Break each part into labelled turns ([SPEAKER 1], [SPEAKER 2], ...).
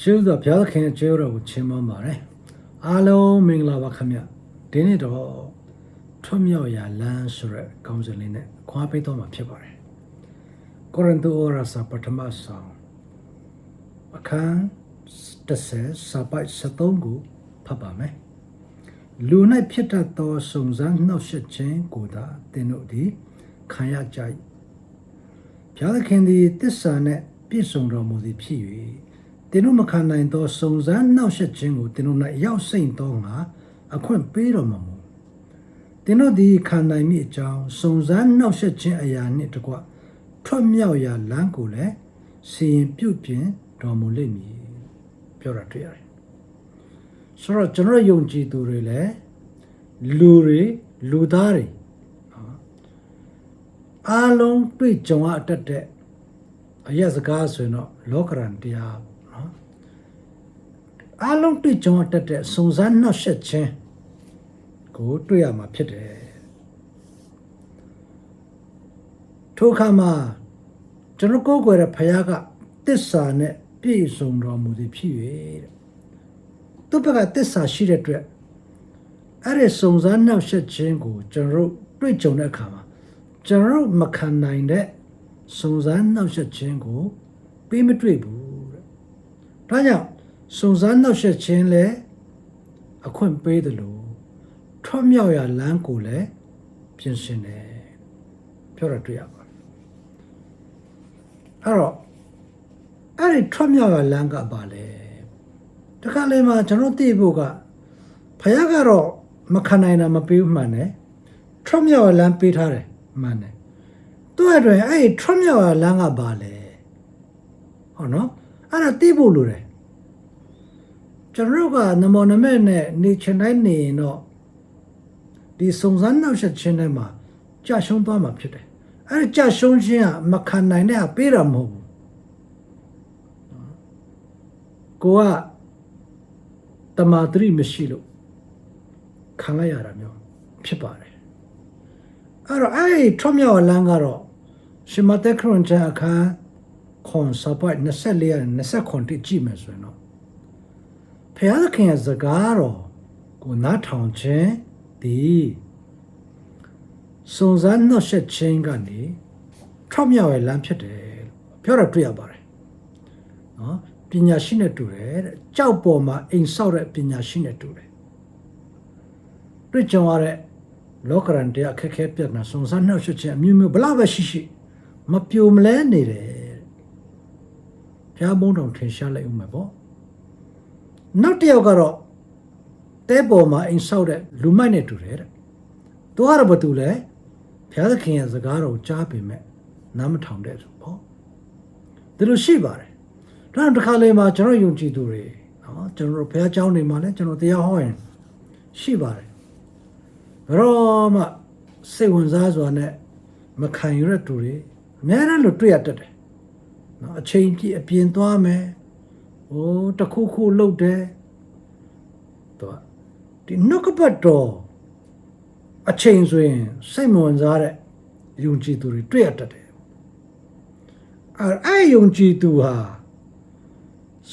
[SPEAKER 1] ရှုသောဘုရားသခင်ရဲ့ကျေးဇူးတော်ကိုချီးမွမ်းပါတယ်အားလုံးမင်္ဂလာပါခင်ဗျဒီနေ့တော့ထွတ်မြောက်ရာလမ်းဆိုရက်ကောင်းစင်လေးနဲ့ခွာပေးတော့မှာဖြစ်ပါတယ်ကိုရိန္သုဩရစာပထမဆောင်အခန်း30စာပိုက်73ကိုဖတ်ပါမယ်လူ၌ဖြစ်တတ်သောစုံစမ်းနှောက်ယှက်ခြင်းကိုသာသင်တို့သည်ခံရကြ၏ဘုရားသခင်သည်တစ္ဆာနှင့်ပြည့်စုံတော်မူသည်ဖြစ်၍ သင်တို့မခံနိုင်သောစုံစမ်းနှောက်ယှက်ခြင်းကိုသင်တို့၌ရောက်စိမ့်သောငါအခွင့်ပေးတော်မမူသင်တို့သည်ခံနိုင်မိအကြောင်းစုံစမ်းနှောက်ယှက်ခြင်းအရာနှင့်တကွထွက်မြောက်ရာလမ်းကိုလည်းစီရင်ပြုပြင်တော်မူလိမ့်မည်ပြောတာတွေ့ရတယ်ဆိုတော့ကျွန်တော်ယုံကြည်သူတွေလည်းလူတွေလူသားတွေနော်အားလုံးတွေ့ကြုံရတတ်တဲ့အရက်စကားဆိုရင်တော့လောကရန်တရားနော် အားလုံးတွေ့ကြုံရတတ်တဲ့စုံစမ်းနှောက်ယှက်ခြင်းကိုတွေ့ရမှာဖြစ်တယ်ထိုအခါမှာကျွန်တော်ကိုယ်ကိုယ်ရဲ့ဖခင်ကတစ္ဆာနဲ့ပြည့်စုံတော်မူသည်ဖြစ်၍တဲ့သူ့ဘက်ကတစ္ဆာရှိတဲ့အတွက်အဲ့ဒီစုံစမ်းနှောက်ယှက်ခြင်းကိုကျွန်တော်တို့တွေ့ကြုံတဲ့အခါမှာကျွန်တော်တို့မခံနိုင်တဲ့စုံစမ်းနှောက်ယှက်ခြင်းကိုပေးမတွေ့ဘူးတဲ့။ဒါကြောင့် စုံစမ်းနှောက်ယှက်ခြင်းလည်းအခွင့်ပေးတယ်လို့ထွတ်မြောက်ရာလမ်းကိုလည်းပြင်ဆင်တယ်ပြောရတွေ့ရပါတယ်။အဲ့တော့အဲ့ဒီထွတ်မြောက်ရာလမ်းကပါလေတခါလေမှာကျွန်တော်သိဖို့ကဖခင်ကတော့မခံနိုင်တာမပေးဘူးမှန်တယ်ထွတ်မြောက်ရာလမ်းပေးထားတယ်မှန်တယ်သူ့အတွက်အဲ့ဒီထွတ်မြောက်ရာလမ်းကပါလေဟောနော်အဲ့ဒါသိဖို့လိုတယ် ကျွန်တော်တို့ကနမောနမဲနဲ့နေချင်တိုင်းနေရင်တော့ဒီစုံစမ်းနောက်ဆက်ခြင်းထဲမှာကြာရှုံးသွားမှာဖြစ်တယ်အဲ့ဒီကြာရှုံးခြင်းကမခံနိုင်တဲ့ဟာပေးတာမဟုတ်ဘူးကိုကတမာတရိမရှိလို့ခံလိုက်ရတာမျိုးဖြစ်ပါတယ်အဲ့တော့အဲ့ဒီထွတ်မြောက်လမ်းကတော့ရှမသက်ခရွန်ချအခန်းခွန်စပိုက်24ရက်29တိကြည့်မယ်ဆိုရင်တော့ ဖျားသခင်ရဲ့စကားတော်ကိုနားထောင်ခြင်းဒီစုံစမ်းနှောက်ယှက်ခြင်းကနေထွတ်မြောက်ရဲ့လမ်းဖြစ်တယ်လို့ပြောတာတွေ့ရပါတယ်နော်ပညာရှိနဲ့တူတယ်တဲ့ကြောက်ပေါ်မှာအိမ်ဆောက်တဲ့ပညာရှိနဲ့တူတယ်တွေ့ကြုံရတဲ့လောကရန်တရားအခက်အခဲပြတ်နာစုံစမ်းနှောက်ယှက်ခြင်းအမျိုးမျိုးဘလောက်ပဲရှိရှိမပြိုမလဲနေတယ်ဘုရားဘုန်းတော်ထင်ရှားလိုက်ဦးမယ်ပေါ့ နောက်တစ်ယောက်ကတော့တဲပေါ်မှာအိမ်ဆောက်တဲ့လူမိုက်နဲ့တူတယ်တဲ့သူကတော့ဘာတူလဲဘုရားသခင်ရဲ့စကားတော်ကြားပေမဲ့နားမထောင်တဲ့ဆိုပေါ့ဒီလိုရှိပါတယ်ဒါတော့တစ်ခါလေမှာကျွန်တော်ယုံကြည်သူတွေနော်ကျွန်တော်တို့ဘုရားကျောင်းတွေမှာလည်းကျွန်တော်တရားဟောရင်ရှိပါတယ်ဘယ်တော့မှစိတ်ဝင်စားစွာနဲ့မခံရတဲ့သူတွေအများအားလို့တွေ့ရတတ်တယ်နော်အချိန်ပြည့်အပြင်သွားမယ် ဟိုတခုခုလှုပ်တယ်တော့ဒီနှုတ်ကပတ်တော်အချိန်ဆိုရင်စိတ်မဝင်စားတဲ့ယုံကြည်သူတွေတွေ့ရတတ်တယ်အဲအဲ့ယုံကြည်သူဟာ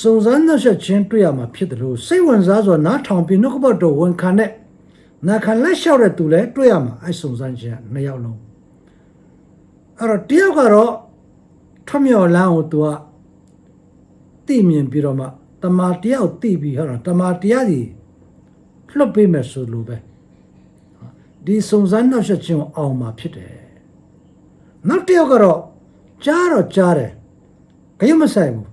[SPEAKER 1] စုံစမ်းတဲ့ချက်ချင်းတွေ့ရမှာဖြစ်တယ်လို့စိတ်ဝင်စားစွာနားထောင်ပြီးနှုတ်ကပတ်တော်ဝန်ခံတဲ့နာခံလက်လျှောက်တဲ့သူလည်းတွေ့ရမှာအဲ့စုံစမ်းခြင်းနှစ်ယောက်လုံးအဲ့တော့တယောက်ကတော့ထွမြော်လန်းကိုသူက သိမြင်ပြီးတော့မှတမာတယောက်သိပြီးဟောတာတမာတရားကြီးလွတ်ပေးမယ်ဆိုလိုပဲဒီစုံစမ်းနောက်ဆက်ခြင်းကိုအောင်မှာဖြစ်တယ်နောက်တစ်ယောက်ကတော့ကြားတော့ကြားတယ်ခရမဆိုင်ဘူး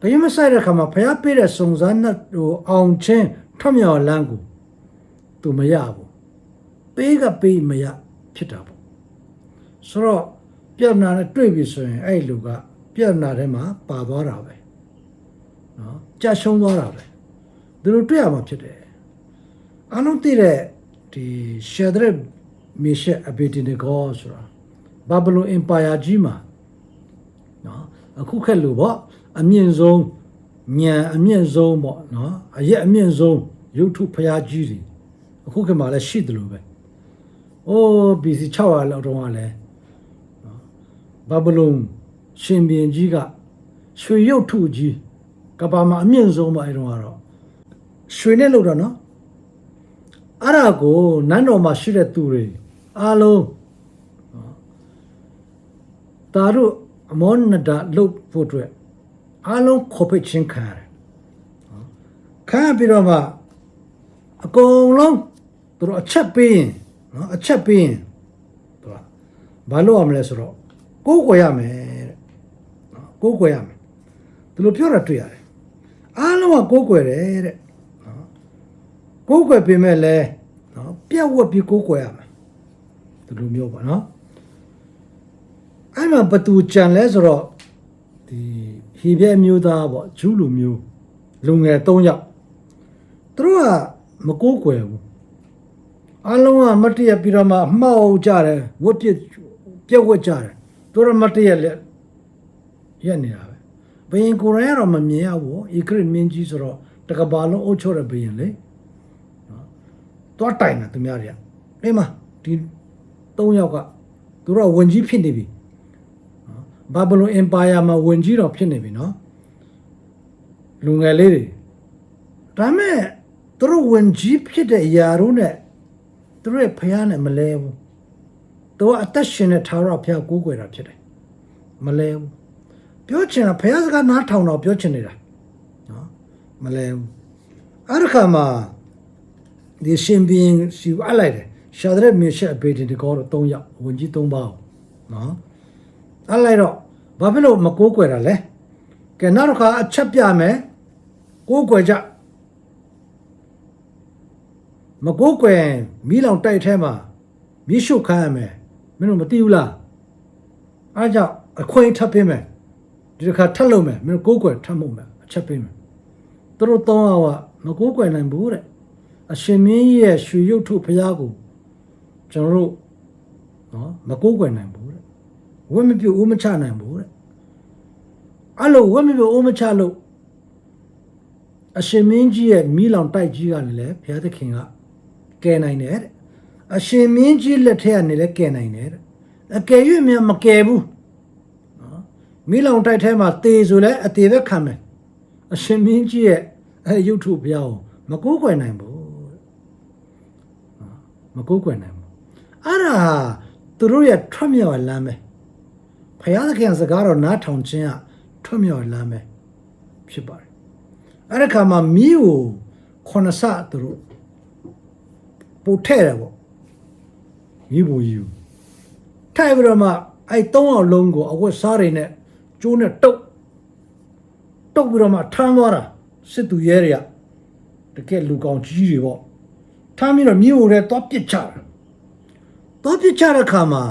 [SPEAKER 1] ခရမဆိုင်တဲ့ခါမှာဖျားပေးတဲ့စုံစမ်းနောက်ဟိုအောင်ချင်းထွမြော်လန်းကိုသူမရဘူးပေးကပေးမရဖြစ်တာပေါ့ဆိုတော့ပြဿနာနဲ့တွေ့ပြီဆိုရင်အဲ့လူကပြဿနာထဲမှာပါသွားတာပဲနော် ကြာရှုံးသွားတာပဲဒီလိုတွေ့ရမှာဖြစ်တယ်အလုံးသိတဲ့ဒီရှက်ဒရက်မီရှက်အဘီတီနီဂေါဆိုတာဘာဘလုန်အင်ပါယာကြီးမှာနော်အခုခက်လို့ပေါ့အမြင့်ဆုံးညံအမြင့်ဆုံးပေါ့နော်အရက်အမြင့်ဆုံးရုပ်ထုဖျားကြီးတွေအခုခေတ်မှာလည်းရှိတယ်လို့ပဲအိုး BC 600လောက်တော့ကလည်းဘာဘလုံရှင်ဘင်ကြီးကရွှေရုပ်ထုကြီး ကဘာမှာအမြင့်ဆုံးပါအဲတော့ကတော့ရွှေနဲ့လို့တော့နော်အဲ့ဒါကိုနန်းတော်မှာရှိတဲ့သူတွေအားလုံးတာတို့အမောနဒလုတ်ဖို့အတွက်အားလုံးခေါ်ဖိတ်ချင်းခံရတယ်ခံရပြီးတော့မှအကုန်လုံးသူတို့အချက်ပေးရင်နော်အချက်ပေးရင်သူကဘာလုပ်ရမလဲဆိုတော့ကိုးကွယ်ရမယ်တဲ့နော်ကိုးကွယ်ရမယ်သူတို့ပြောတာတွေ့ရတယ်အား လုံးကကိုးကွယ်တယ်တဲ့နော်ကိုးကွယ်ပြင်မဲ့လဲနော်ပြက်ဝက်ပြီးကိုးကွယ်ရမယ်ဒီလိုမျိုးပါနော်အဲ့မှာဘသူကြံလဲဆိုတော့ဒီဟီဘဲမျိုးသားပေါ့ဂျူးလူမျိုးလူငယ်၃ယောက်သူတို့ကမကိုးကွယ်ဘူးအလုံးကမတ်တရပြီးတော့မှအမှောက်ကြတယ်ဝတ်ပြစ်ပြက်ဝတ်ကြတယ်သူတို့မတ်တရလက်ရက်နေတာပဲ ဘယင်ကိုရိုင်းကတော့မမြင်ရဘူးဧကရမင်းကြီးဆိုတော့တကဘာလုံးအုပ်ချုပ်တဲ့ဘယင်လေနော်သွားတိုင်တာသူများတွေကအေးမဒီ၃ယောက်ကသူတို့ကဝင်ကြီးဖြစ်နေပြီဘာဘလုန်အင်ပါယာမှာဝင်ကြီးတော့ဖြစ်နေပြီနော်လူငယ်လေးတွေဒါမဲ့သူတို့ဝင်ကြီးဖြစ်တဲ့အရာတို့နဲ့သူတို့ရဲ့ဖယားနဲ့မလဲဘူးသူကအသက်ရှင်တဲ့သာရဖယားကိုးကွယ်တာဖြစ်တယ်မလဲဘူး ပြောချင်တာဖယားစကားနားထောင်တော့ပြောချင်နေတာနော်မလဲဘူးအဲ့ဒီခါမှာဒီရှင်ဘင်းစီအပ်လိုက်တယ်ရှာဒရက်မြေရှက်အပေတင်ဒီကောတော့၃ယောက်ဝင်ကြီး၃ပါးနော်အဲ့လိုက်တော့ဘာဖြစ်လို့မကိုးကွယ်တာလဲကဲနောက်တစ်ခါအချက်ပြမယ်ကိုးကွယ်ကြမကိုးကွယ်မီးလောင်တိုက်ထဲမှာမီးရှို့ခံရမယ်မင်းတို့မသိဘူးလားအားကြောင့်အခွင့်ထပ်ပေးမယ် ဒီတစ်ခါထပ်လုပ်မယ်မင်းတို့ကိုးကွယ်ထပ်မှုမယ်အချက်ပေးမယ်သူတို့သုံးယောက်ကမကိုးကွယ်နိုင်ဘူးတဲ့အရှင်မင်းကြီးရဲ့ရွှေရုပ်ထုဖျားကိုကျွန်တော်တို့နော်မကိုးကွယ်နိုင်ဘူးတဲ့ဝတ်မပြုတ်ဦးမချနိုင်ဘူးတဲ့အဲ့လိုဝတ်မပြုတ်ဦးမချလို့အရှင်မင်းကြီးရဲ့မီးလောင်တိုက်ကြီးကနေလဲဘုရားသခင်ကကယ်နိုင်တယ်တဲ့အရှင်မင်းကြီးလက်ထက်ကနေလဲကယ်နိုင်တယ်တဲ့အကယ်၍မြန်မကယ်ဘူးနော် မီးလောင်တိုက်ထဲမှာတေဆိုလဲအသေးပဲခံမယ်အရှင်မင်းကြီးရဲ့အဲရုပ်ထုဘုရားကိုမကိုးကွယ်နိုင်ဘူးတဲ့နော်မကိုးကွယ်နိုင်ဘူးအဲ့ဒါဟာသူတို့ရဲ့ထွက်မြောက်လမ်းပဲဘုရားသခင်စကားတော်နားထောင်ခြင်းကထွက်မြောက်လမ်းပဲဖြစ်ပါတယ်အဲ့ဒီခါမှာမီးကိုခုနစသူတို့ပို့ထဲ့တယ်ပေါ့မီးဘူကြီးကိုထိုက်ပြီးတော့မှအဲ့သုံးအောင်လုံးကိုအဝတ်စားတွေနဲ့ ကျိုးနဲ့တုတ်တုတ်ပြီးတော့မှထမ်းသွားတာစစ်သူရဲတွေကတကယ်လူကောင်ကြီးတွေပေါ့ထမ်းပြီးတော့မြေကိုလည်းသွားပစ်ချတာသွားပစ်ချတဲ့ခါမှာ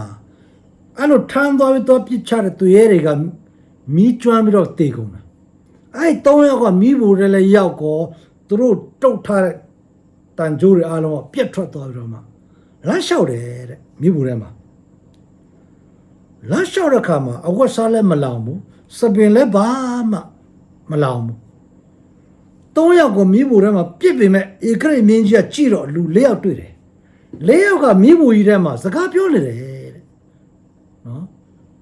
[SPEAKER 1] အဲ့လိုထမ်းသွားပြီးသွားပစ်ချတဲ့သူရဲတွေကမီးကျွမ်းပြီးတော့တေကုန်တာအဲ့သုံးယောက်ကမီးဘူတွေလည်းရောက်ကောသူတို့တုတ်ထားတဲ့တန်ကြိုးတွေအားလုံးကပြက်ထွက်သွားပြီးတော့မှလမ်းလျှောက်တယ်တဲ့မီးဘူထဲမှာ လမ်းလျှောက်တဲ့ခါမှာအဝတ်စားလည်းမလောင်ဘူးစပင်လည်းဘာမှမလောင်ဘူးသုံးယောက်ကိုမီးဘူထဲမှာပြစ်ပေမဲ့ဧကရိမင်းကြီးကကြည့်တော့လူ၄ယောက်တွေ့တယ်၄ယောက်ကမီးဘူကြီးထဲမှာစကားပြောနေတယ်တဲ့နော်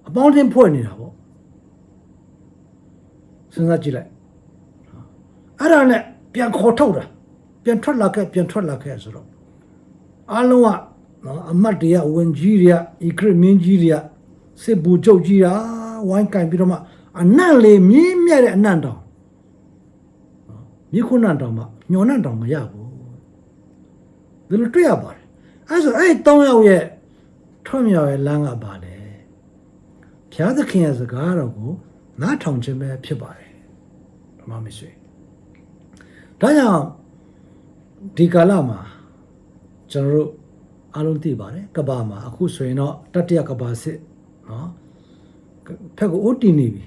[SPEAKER 1] အပေါင်းအသင်းဖွဲ့နေတာပေါ့စဉ်းစားကြည့်လိုက်အဲ့ဒါနဲ့ပြန်ခေါ်ထုတ်တာပြန်ထွက်လာခဲ့ပြန်ထွက်လာခဲ့ဆိုတော့အားလုံးကနော်အမတ်တွေကဝင်ကြီးတွေကဧကရိမင်းကြီးတွေက စစ်ဘူချုပ်ကြီးတာဝိုင်းကင်ပြီးတော့မှအနံ့လေးမြင်းမြတ်တဲ့အနံ့တောင်မြေခုနံ့တောင်မှညော်နံ့တောင်မရဘူးဒီလိုတွေ့ရပါတယ်အဲဆိုအဲ့တောင်းရောက်ရဲ့ထွတ်မြောက်ရဲ့လမ်းကပါလေဘုရားသခင်ရဲ့စကားတော်ကိုနားထောင်ခြင်းပဲဖြစ်ပါတယ်ဓမ္မမဆွေဒါကြောင့်ဒီကာလမှာကျွန်တော်တို့အားလုံးသိပါတယ်ကဘာမှာအခုဆိုရင်တော့တတိယကဘာစစ် နော်ဖက်ကိုအိုးတင်နေပြီ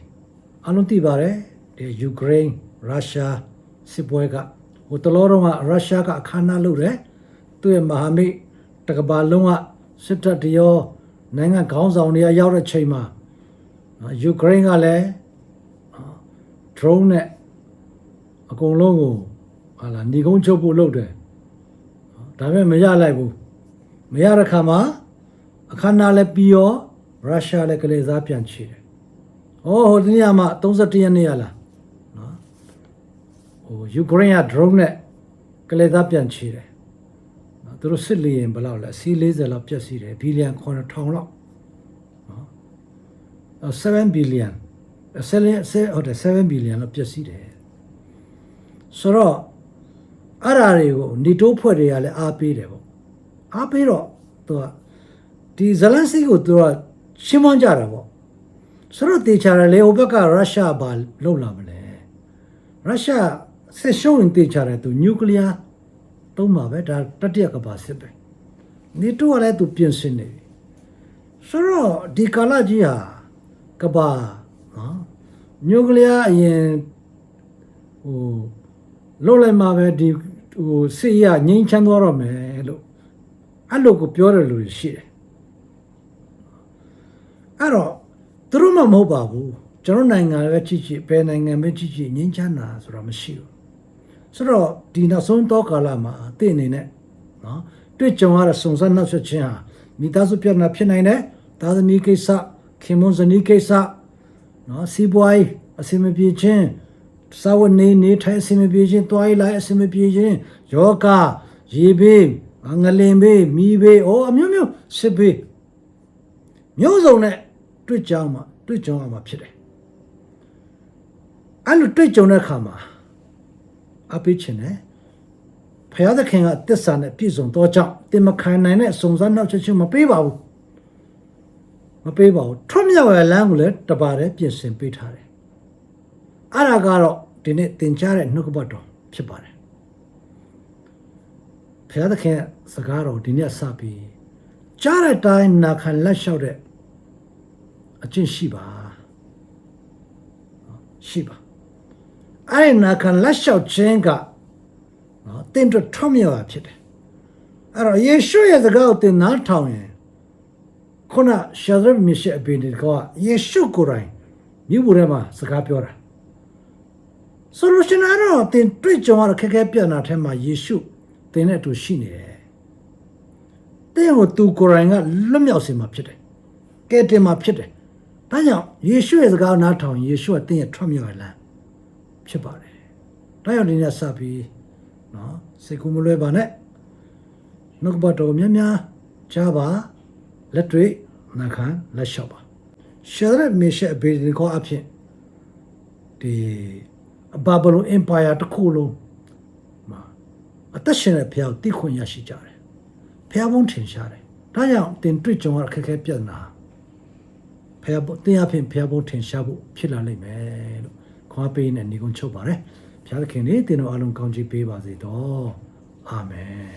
[SPEAKER 1] အလုံးသိပါတယ်ဒီယူကရိန်းရုရှားစစ်ပွဲကဟိုတလောတော့ကရုရှားကအခမ်းအနားလုပ်တယ်သူ့ရဲ့မဟာမိတ်တကဘာလုံးကစစ်တပ်တရောနိုင်ငံခေါင်းဆောင်တွေကရောက်တဲ့ချိန်မှာနော်ယူကရိန်းကလည်း drone နဲ့အကုန်လုံးကိုဟာလာညီကုန်းချုပ်ဖို့လုပ်တယ်ဒါပေမဲ့မရလိုက်ဘူးမရတဲ့ခါမှာအခမ်းအနားလည်းပြီးရော ရုရှားလည်းကလေးစားပြန်ချေတယ်။အော်ဟိုဒီနေ့မှ31ရက်နေ့ရလား။နော်ဟိုယူကရိန်းက drone နဲ့ကလေးသားပြန်ချေတယ်နော်သူတို့စစ်လေရင်ဘယ်လောက်လဲစီ40 လောက်ပြည့်စည်တယ်ဘီလီယံ9000လောက်နော်အော်7ဘီလီယံ7ဟုတ်တယ်7ဘီလီယံလောက်ပြည့်စည်တယ်ဆိုတော့အဲ့ဓာတွေကိုနေတိုးဖွဲ့တွေကလည်းအားပေးတယ်ပေါ့အားပေးတော့သူကဒီဇလန်စီကိုသူက ရှင်းမကြတာပေါ့ဆိုတော့တေချာတယ်လေဟိုဘက်ကရုရှားဘာလုပ်လာမလဲရုရှားစစ်ရှုံးရင်တေချာတယ်သူနျူကလ িয়ার သုံးပါပဲဒါတတိယကမ္ဘာစစ်ပဲနေတိုးကလည်းသူပြင်ဆင်နေပြီဆိုတော့ဒီကာလကြီးဟာကမ္ဘာနော်နျူကလ িয়ার အရင်ဟိုလုံးလိုက်မှာပဲဒီဟိုစစ်ရငြိမ်းချမ်းသွားတော့မယ်လို့အဲ့လိုကိုပြောတယ်လို့ရှိတယ် အဲ့တော့သူတို့မှမဟုတ်ပါဘူးကျွန်တော်နိုင်ငံပဲကြည့်ကြည့်ဘယ်နိုင်ငံပဲကြည့်ကြည့်ငြိမ်းချမ်းတာဆိုတာမရှိဘူးဆိုတော့ဒီနောက်ဆုံးတော့ကာလမှာတင့်အနေနဲ့နော်တွေ့ကြုံရတဲ့စုံစမ်းနှောက်ယှက်ခြင်းဟာမိသားစုပြဿနာဖြစ်နိုင်တယ်သာသမီကိစ္စခင်မွန်းဇနီးကိစ္စနော်စီးပွားရေးအဆင်မပြေခြင်းစာဝတ်နေနေထိုင်အဆင်မပြေခြင်းတွားရည်လိုက်အဆင်မပြေခြင်းယောဂရေဘေးငလင်ဘေးမီးဘေးအိုးအမျိုးမျိုးစစ်ဘေးမျိုးစုံနဲ့ တွေ့ကြအောင်မှာတွေ့ကြုံအောင်မှာဖြစ်တယ်အဲ့လိုတွေ့ကြုံတဲ့အခါမှာအပိချင်တယ်ဖယားသခင်ကတစ္ဆာနဲ့ပြည့်စုံတော့ကြောင့်တင်မခံနိုင်တဲ့စုံစမ်းနောက်ချက်ချင်းမပေးပါဘူးမပေးပါဘူးထွတ်မြောက်ရလမ်းကိုလည်းတပါးတည်းပြင်ဆင်ပေးထားတယ်အဲ့ဒါကတော့ဒီနေ့သင်ကြားတဲ့နှုတ်ကပတ်တော်ဖြစ်ပါတယ်ဖယားသခင်စကားတော်ဒီနေ့စပြီးကြားတဲ့အတိုင်းနာခံလက်လျှောက်တဲ့ အကျင့်ရှိပါရှိပါအဲ့ဒီနာခံလက်လျှောက်ခြင်းကနော်တင်တော့ထွမြောက်တာဖြစ်တယ်အဲ့တော့ယေရှုရဲ့စကားကိုတင်နားထောင်ရင်ခုနရှာဒရမြစ်ရဲ့အပင်တွေကယေရှုကိုယ်တိုင်မြို့ပေါ်ထဲမှာစကားပြောတာဆိုလို့ရှိရင်တော့တင်တွေ့ကြုံရတဲ့ခက်ခဲပြဿနာထဲမှာယေရှုတင်နဲ့အတူရှိနေတယ်တင်ကိုသူကိုယ်တိုင်ကလွတ်မြောက်စေမှာဖြစ်တယ်ကဲတင်မှာဖြစ်တယ် ဒါကြောင့်ယေရှုရဲ့စကားကိုနားထောင်ရင်ယေရှုကတင်ရဲ့ထွက်မြောက်ရလမ်းဖြစ်ပါတယ်။ဒါကြောင့်ဒီနေ့စပြီးနော်စိတ်ကူးမလွဲပါနဲ့။နှုတ်ကပတ်တော်များများကြားပါလက်တွေ့နာခံလက်လျှောက်ပါ။ရှာရက်မေရှက်အဘေဒီကောအဖြစ်ဒီဘာဘလုန်အင်ပါယာတစ်ခုလုံးမှာအသက်ရှင်တဲ့ဖျောက်တိခွင့်ရရှိကြတယ်။ဖျားဘုံထင်ရှားတယ်။ဒါကြောင့်တင်တွေ့ကြုံရတဲ့ခက်ခဲပြဿနာ ဖျားဘုံတင်အဖြစ်ဖျားဘုံထင်ရှားဖို့ဖြစ်လာလိမ့်မယ်လို့ခွာပေးနဲ့ညီကုန်းချုပ်ပါတယ်ဘုရားသခင်နေတင်တော်အလုံးကောင်းချီးပေးပါစေတော့အာမင်